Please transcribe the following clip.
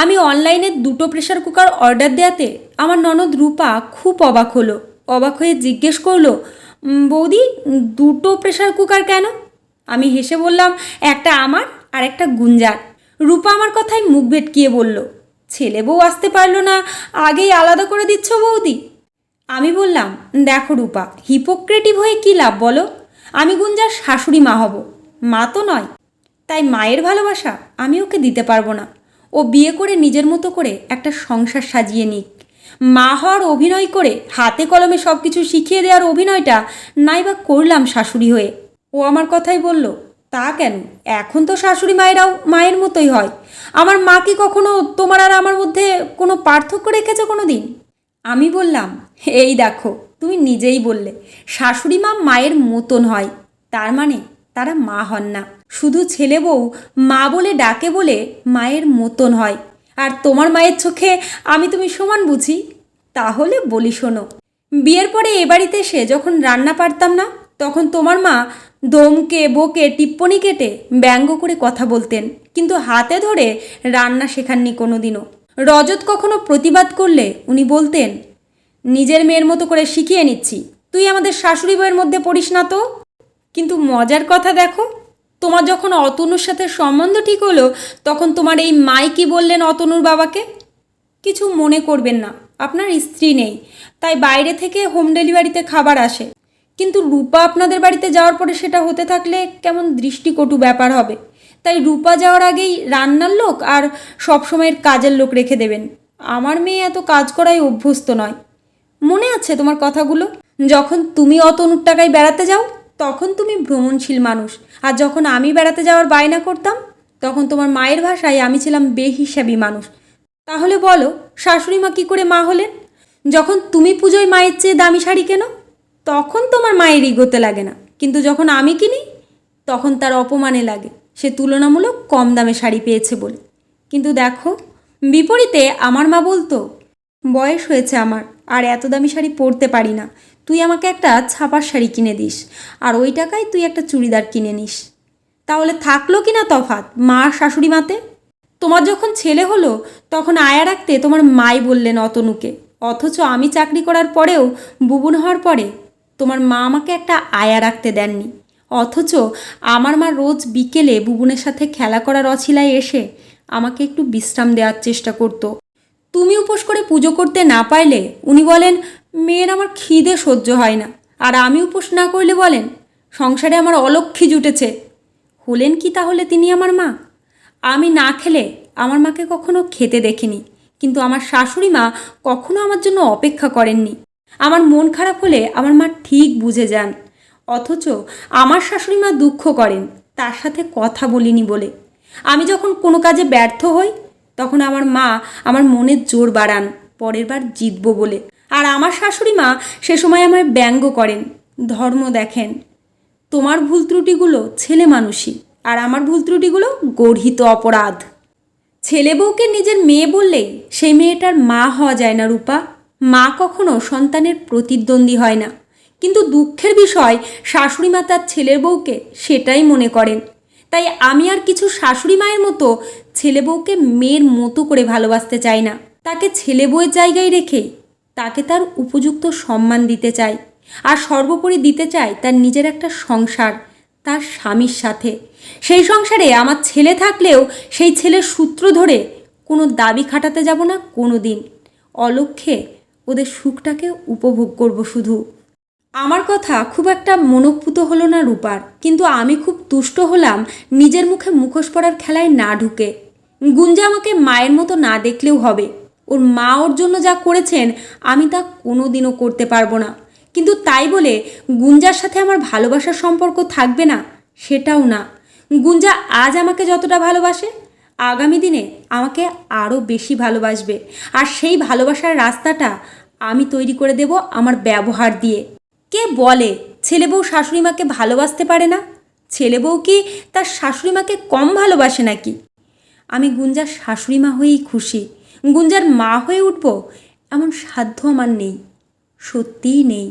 আমি অনলাইনে দুটো প্রেশার কুকার অর্ডার দেওয়াতে আমার ননদ রূপা খুব অবাক হলো। অবাক হয়ে জিজ্ঞেস করল বৌদি, দুটো প্রেশার কুকার কেন? আমি হেসে বললাম, একটা আমার আর একটা গুঞ্জার। রূপা আমার কথায় মুখ ভেটকিয়ে বলল, ছেলে বউ আসতে পারল না, আগেই আলাদা করে দিচ্ছ বৌদি? আমি বললাম, দেখো রূপা, হিপোক্রেটিভ হয়ে কী লাভ বলো? আমি গুঞ্জার শাশুড়ি মা হব, মা তো নয়, তাই মায়ের ভালোবাসা আমি ওকে দিতে পারব না। ও বিয়ে করে নিজের মতো করে একটা সংসার সাজিয়ে নিক। মা হওয়ার অভিনয় করে হাতে কলমে সব কিছু শিখিয়ে দেওয়ার অভিনয়টা নাইবা করলাম শাশুড়ি হয়ে। ও আমার কথাই বলল, তা কেন? এখন তো শাশুড়ি মায়েরাও মায়ের মতোই হয়। আমার মা কি কখনো তোমার আর আমার মধ্যে কোনো পার্থক্য রেখেছে কোনো দিন আমি বললাম, এই দেখো, তুমি নিজেই বললে, শাশুড়ি মা মায়ের মতন হয়। তার মানে তারা মা হন না। শুধু ছেলে বউ, মা বলে ডাকে বলে মায়ের মতন হয়। আর তোমার মায়ের চোখে আমি তুমি সমান বুঝি? তাহলে বলি শোনো, বিয়ের পরে এ বাড়িতে এসে যখন রান্না পারতাম না, তখন তোমার মা দমকে, বকে, টিপ্পনি কেটে ব্যঙ্গ করে কথা বলতেন। কিন্তু হাতে ধরে রান্না শেখাননি কোনো দিনও রজত কখনো প্রতিবাদ করলে উনি বলতেন, নিজের মেয়ের মতো করে শিখিয়ে নিচ্ছি। তুই আমাদের শাশুড়ি বউয়ের মধ্যে পড়িস না তো? কিন্তু মজার কথা দেখো, তোমার যখন অতনুর সাথে সম্বন্ধ ঠিক হলো, তখন তোমার এই মাই কি বললেন অতনুর বাবাকে? কিছু মনে করবেন না, আপনার স্ত্রী নেই, তাই বাইরে থেকে হোম ডেলিভারিতে খাবার আসে। কিন্তু রূপা আপনাদের বাড়িতে যাওয়ার পরে সেটা হতে থাকলে কেমন দৃষ্টিকটু ব্যাপার হবে। তাই রূপা যাওয়ার আগেই রান্নার লোক আর সবসময়ের কাজের লোক রেখে দেবেন। আমার মেয়ে এত কাজ করায় অভ্যস্ত নয়। মনে আছে তোমার কথাগুলো? যখন তুমি অতনুর টাকায় বেড়াতে যাও তখন তুমি ভ্রমণশীল মানুষ। আর যখন আমি বেড়াতে যাওয়ার বায়না করতাম, তখন তোমার মায়ের ভাষায় আমি ছিলাম বেহিসাবি মানুষ। তাহলে বলো, শাশুড়ি মা কী করে মা হলেন? যখন তুমি পুজোয় মায়ের চেয়ে দামি শাড়ি কেনো, তখন তোমার মায়ের ইগোতে লাগে না। কিন্তু যখন আমি কিনি, তখন তার অপমানে লাগে। সে তুলনামূলক কম দামে শাড়ি পেয়েছে বলে। কিন্তু দেখো, বিপরীতে আমার মা বলতো বয়স হয়েছে আমার, আর এত দামি শাড়ি পরতে পারি না। তুই আমাকে একটা ছাপার শাড়ি কিনে দিস, আর ওই টাকায় তুই একটা চুড়িদার কিনে নিস। তাহলে থাকল কি না তফাত মা শাশুড়ি মাতে? তোমার যখন ছেলে হলো, তখন আয়া রাখতে তোমার মাই বললেন অতনুকে, অথচ আমি চাকরি করার পরেও বুবুন হওয়ার পরে তোমার মা আমাকে একটা আয়া রাখতে দেননি। অথচ আমার মা রোজ বিকেলে বুবুনের সাথে খেলা করার অছিলায় এসে আমাকে একটু বিশ্রাম দেওয়ার চেষ্টা করতো। তুমি উপোস করে পুজো করতে না পারলে, উনি বলেন, মেয়ের আমার খিদে সহ্য হয় না। আর আমি উপোস না করলে বলেন, সংসারে আমার অলক্ষী জুটেছে। হলেন কি তাহলে তিনি আমার মা? আমি না খেলে আমার মাকে কখনো খেতে দেখিনি, কিন্তু আমার শাশুড়ি মা কখনো আমার জন্য অপেক্ষা করেননি। আমার মন খারাপ হলে আমার মা ঠিক বুঝে যান, অথচ আমার শাশুড়ি মা দুঃখ করেন, তার সাথে কথা বলিনি বলে। আমি যখন কোনো কাজে ব্যর্থ হই তখন আমার মা আমার মনের জোর বাড়ান, পরের বার জিতবো বলে। আর আমার শাশুড়ি মা সে সময় আমার ব্যঙ্গ করেন, ধর্ম দেখেন। তোমার ভুল ত্রুটিগুলো ছেলে মানুষই, আর আমার ভুল ত্রুটিগুলো গর্হিত অপরাধ। ছেলে বউকে নিজের মেয়ে বললেই সেই মেয়েটার মা হওয়া যায় না রূপা। মা কখনো সন্তানের প্রতিদ্বন্দ্বী হয় না। কিন্তু দুঃখের বিষয়, শাশুড়ি মা তার ছেলের বউকে সেটাই মনে করেন। তাই আমি আর কিছু শাশুড়ি মায়ের মতো ছেলে বউকে মেয়ের মতো করে ভালোবাসতে চাই না। তাকে ছেলে বউয়ের জায়গায় রেখে তাকে তার উপযুক্ত সম্মান দিতে চাই। আর সর্বোপরি দিতে চাই তার নিজের একটা সংসার, তার স্বামীর সাথে। সেই সংসারে আমার ছেলে থাকলেও সেই ছেলের সূত্র ধরে কোনো দাবি খাটাতে যাব না কোনো দিন অলক্ষ্যে ওদের সুখটাকে উপভোগ করব শুধু। আমার কথা খুব একটা মনোপুত হলো না রূপার, কিন্তু আমি খুব তুষ্ট হলাম নিজের মুখে মুখোশ পড়ার খেলায় না ঢুকে। গুঞ্জা আমাকে মায়ের মতো না দেখলেও হবে। ওর মা ওর জন্য যা করেছেন, আমি তা কোনো দিনও করতে পারব না। কিন্তু তাই বলে গুঞ্জার সাথে আমার ভালোবাসার সম্পর্ক থাকবে না, সেটাও না। গুঞ্জা আজ আমাকে যতটা ভালোবাসে, আগামী দিনে আমাকে আরও বেশি ভালোবাসবে। আর সেই ভালোবাসার রাস্তাটা আমি তৈরি করে দেব আমার ব্যবহার দিয়ে। কে বলে? ছেলে বউ শাশুড়ি মাকে ভালোবাসতে পারে না? ছেলে বউ কি তার শাশুড়ি মাকে কম ভালোবাসে নাকি? আমি গুঞ্জার শাশুড়ি মা হয়েই খুশি। গুঞ্জার মা হয়ে উঠব এমন সাধ্য আমার নেই। সত্যিই নেই।